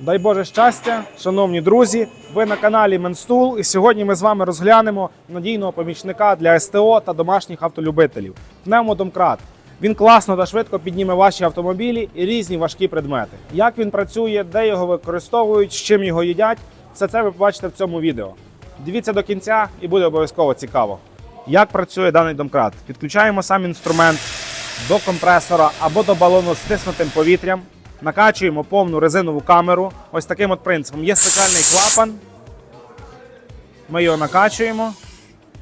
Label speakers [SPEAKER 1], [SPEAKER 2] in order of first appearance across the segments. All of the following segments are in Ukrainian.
[SPEAKER 1] Дай Боже щастя, шановні друзі! Ви на каналі Менстул, і сьогодні ми з вами розглянемо надійного помічника для СТО та домашніх автолюбителів пневмодомкрат. Він класно та швидко підніме ваші автомобілі і різні важкі предмети. Як він працює, де його використовують, з чим його їдять, все це ви побачите в цьому відео. Дивіться до кінця і буде обов'язково цікаво. Як працює даний домкрат? Підключаємо сам інструмент до компресора або до балону з стиснутим повітрям. Накачуємо повну резинову камеру. Ось таким от принципом. Є спеціальний клапан. Ми його накачуємо.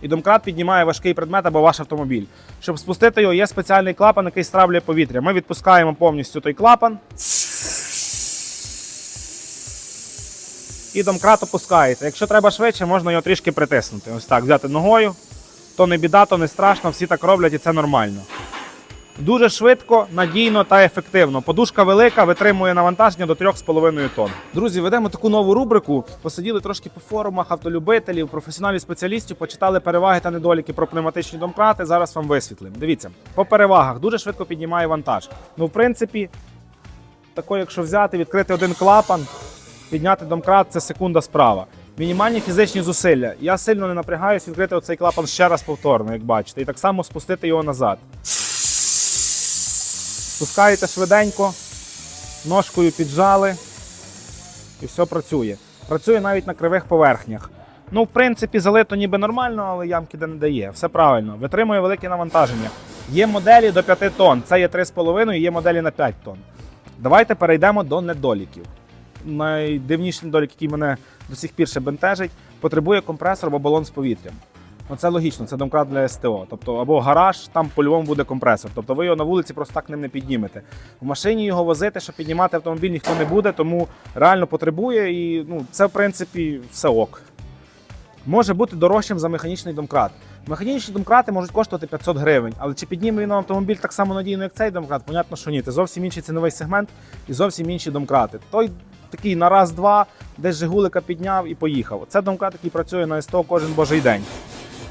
[SPEAKER 1] І домкрат піднімає важкий предмет або ваш автомобіль. Щоб спустити його, є спеціальний клапан, який стравлює повітря. Ми відпускаємо повністю той клапан. І домкрат опускається. Якщо треба швидше, можна його трішки притиснути. Ось так, взяти ногою. То не біда, то не страшно, всі так роблять і це нормально. Дуже швидко, надійно та ефективно. Подушка велика, витримує навантаження до 3,5 тонн. Друзі, ведемо таку нову рубрику. Посиділи трошки по форумах автолюбителів, професіоналів спеціалістів, почитали переваги та недоліки про пневматичні домкрати. Зараз вам висвітлимо. Дивіться, по перевагах дуже швидко піднімає вантаж. Ну, в принципі, тако, якщо взяти, відкрити один клапан, підняти домкрат це секунда справа. Мінімальні фізичні зусилля. Я сильно не напрягаюсь відкрити оцей клапан ще раз повторно, як бачите, і так само спустити його назад. Спускаєте швиденько, ножкою піджали і все працює. Працює навіть на кривих поверхнях. Ну, в принципі, залито ніби нормально, але ямки де не дає. Все правильно. Витримує велике навантаження. Є моделі до 5 тонн, це є 3,5, є моделі на 5 тонн. Давайте перейдемо до недоліків. Найдивніший недолік, який мене до сих пір ще бентежить, потребує компресор або балон з повітрям. Ну, це логічно, це домкрат для СТО. Тобто, або гараж, там по-любому буде компресор. Тобто ви його на вулиці просто так ним не піднімете. В машині його возити, щоб піднімати автомобіль, ніхто не буде, тому реально потребує і ну, це, в принципі, все ок. Може бути дорожчим за механічний домкрат. Механічні домкрати можуть коштувати 500 гривень, але чи підніме він автомобіль так само надійно, як цей домкрат? Понятно, що ні. Це зовсім інший ціновий сегмент і зовсім інші домкрати. Той такий на раз-два, десь Жигулика підняв і поїхав. Це домкрат, який працює на СТО кожен божий день.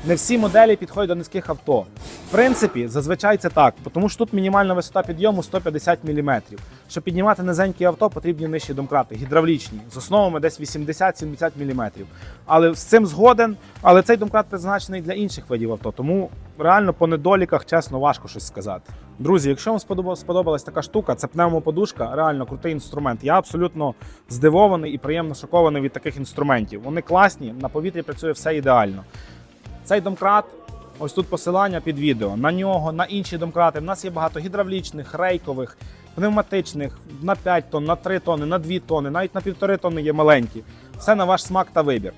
[SPEAKER 1] Не всі моделі підходять до низьких авто. В принципі, зазвичай це так, тому що тут мінімальна висота підйому 150 мм. Щоб піднімати низенькі авто, потрібні нижчі домкрати, гідравлічні, з основами десь 80-70 мм. Але з цим згоден, але цей домкрат призначений для інших видів авто, тому реально по недоліках, чесно, важко щось сказати. Друзі, якщо вам сподобалась, така штука, це пневмоподушка, реально крутий інструмент. Я абсолютно здивований і приємно шокований від таких інструментів. Вони класні, на повітрі працює все ідеально. Цей домкрат, ось тут посилання під відео. На нього, на інші домкрати. В нас є багато гідравлічних, рейкових, пневматичних на 5 тонн, на 3 тонни, на 2 тонни, навіть на 1,5 тонни є маленькі. Все на ваш смак та вибір.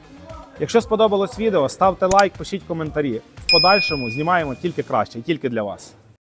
[SPEAKER 1] Якщо сподобалось відео, ставте лайк, пишіть коментарі. В подальшому знімаємо тільки краще тільки для вас.